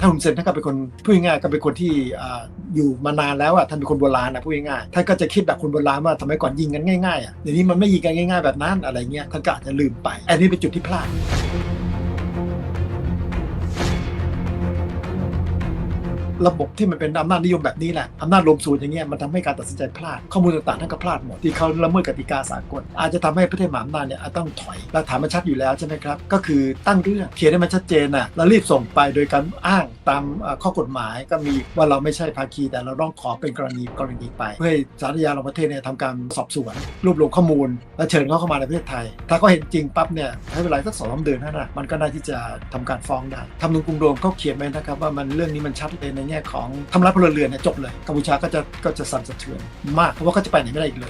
ท่านฮุนเซนท่านก็เป็นคนพูดง่ายก็เป็นคนที่อยู่มานานแล้วอะท่านเป็นคนโบราณนะพูดง่ายท่านก็จะคิดแบบคนโบราณว่าทำไมก่อนยิงกันง่ายๆอะเดี๋ยวนี้มันไม่ยิงกันง่าย ๆแบบนั้นอะไรเงี้ยท่านก็อาจจะลืมไป อันนี้เป็นจุดที่พลาด ระบบที่มันเป็นอำนาจนิยมแบบนี้แหละอำนาจรวมศูนย์อย่างเงี้ยมันทำให้การตัดสินใจพลาด ข้อมูลต่างๆท่านก็พลาดหมดที่เขาละเมิดกติกาสากล อาจจะทำให้ประเทศมหาอำนาจเนี่ยต้องถอยหลักฐานมันชัดอยู่แล้วใช่ไหมครับ ก็คือตั้งเรื่องเขียนให้มันชัดเจนน่ะแล้วรีบส่งไปโดยการอ้างตามข้อกฎหมายก็มีว่าเราไม่ใช่ภาคีแต่เราต้องขอเป็นกรณีกรณีไป เพื่อให้สารยาลงประเทศเนี่ยทำการสอบสวนรวบรวมข้อมูล และเชิญเขาเข้ามาในประเทศไทย ถ้าเขาเห็นจริงปั๊บเนี่ยใช้เวลาสักสองสามเดือนเท่นั้นะมันก็น่าที่จะทำการฟ้องได้ทำนุนกรุงโรมเขาเขียนไว้นะครับว่ามันเรื่องนี้มันชัดเลยในแง่ของทำร้ายพลเรือนเนี่ยจบเลยกัมพูชาก็จะก็จะสั่นสะเทือนมากเพราะว่าก็จะไปไหนไม่ได้อีกเลย